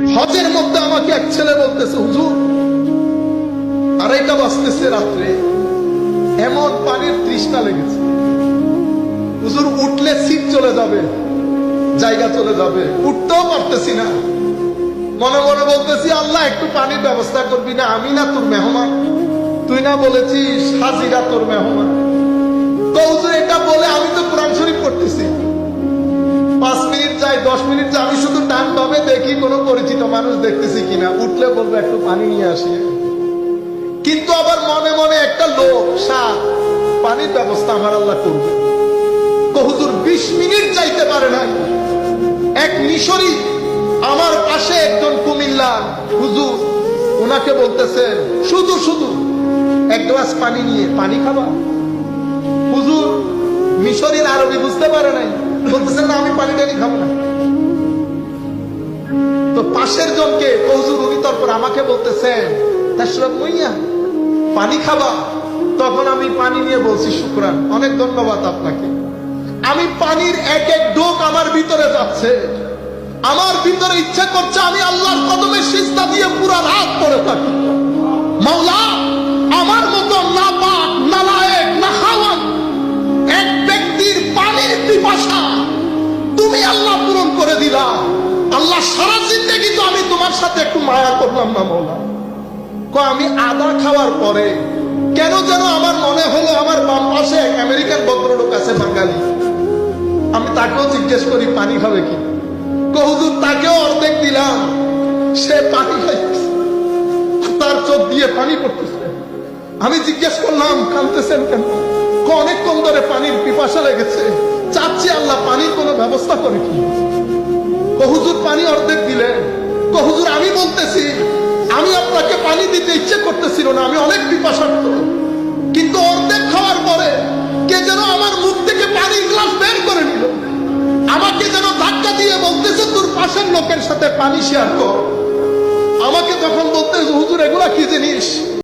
হজের মধ্যে আমাকে এক ছেলে বলতেছে, হুজুর, আড়াইটা বাজতেছে রাত্রে। এমন পানির তৃষ্ণা লেগেছে। হুজুর, উঠলে সিট চলে যাবে, জায়গা চলে যাবে। উঠতেও পারতেছি না। মনে মনে বলতেছি, আল্লাহ, একটু পানির ব্যবস্থা করবি না? আমি না তোর মেহমান। তুই না বলেছিস, হাজিরা তোর মেহমান। তো হুজুর এটা বলে আমি তো কোরআন শরীফ পড়তেছি। যাই, দশ মিনিট যাই আমি শুধু টান পাবে, দেখি কোনো পরিচিত মানুষ দেখতেছি কিনা। উঠলে বলব, একটু পানি নিয়ে আসি। কিন্তু আবার মনে মনে একটা লোক সাপ, পানির ব্যবস্থা আমার আল্লাহ করবে। তো হুজুর, বিশ মিনিট যাইতে পারে না এক মিশরি আমার পাশে একজন কুমিল্লা হুজুর ওনাকে বলতেছে, শুধু শুধু, এক গ্লাস পানি নিয়ে, পানি খাবা? হুজুর, মিশরের আরবি বুঝতে পারে নাই। না, আমি পানি টানি খাব না। তো পাশের জনকে হুজুর উনি তারপর আমাকে বলতেছেন তাসরব মইয়া, পানি খাবা? তখন আমি পানি নিয়ে বলছি, শুক্রান, অনেক ধন্যবাদ আপনাকে। আমি পানির এক এক ডোক আমার ভিতরে যাচ্ছে। আমার ভিতরে ইচ্ছা করছে আমি আল্লাহর কদমে সিস্তা দিয়ে পুরা রাত পড়ে থাকি। মাওলা সাথে একটু মায়া করলাম না মৌলা। আমি আদা খাওয়ার পরে কেন যেন আমার মনে হলো আমার বাম পাশে এক আমেরিকান ভদ্রলোক আছে বাঙালি। আমি তাকেও জিজ্ঞেস করি, পানি খাবে কি? কহুদুর তাকেও অর্ধেক দিলাম। সে পানি খাইছে তার চোখ দিয়ে পানি পড়তেছে। আমি জিজ্ঞেস করলাম কানতেছেন কেন? অনেকক্ষণ ধরে পানির পিপাসা লেগেছে। চাচ্ছি আল্লাহ পানির কোনো ব্যবস্থা করে কি? কহুজুর পানি অর্ধেক দিলেন। কহুজুর আমি বলতেছি, আমি আপনাকে পানি দিতে ইচ্ছে করতেছিল না, আমি অনেক পিপাসার্থ। কিন্তু অর্ধেক খাওয়ার পরে কে যেন আমার মুখ থেকে পানি গ্লাস বের করে নিল। আমাকে যেন ধাক্কা দিয়ে বলতেছে, তোর পাশের লোকের সাথে পানি শেয়ার কর। আমাকে যখন বলতে হুজুর, এগুলা কি জিনিস?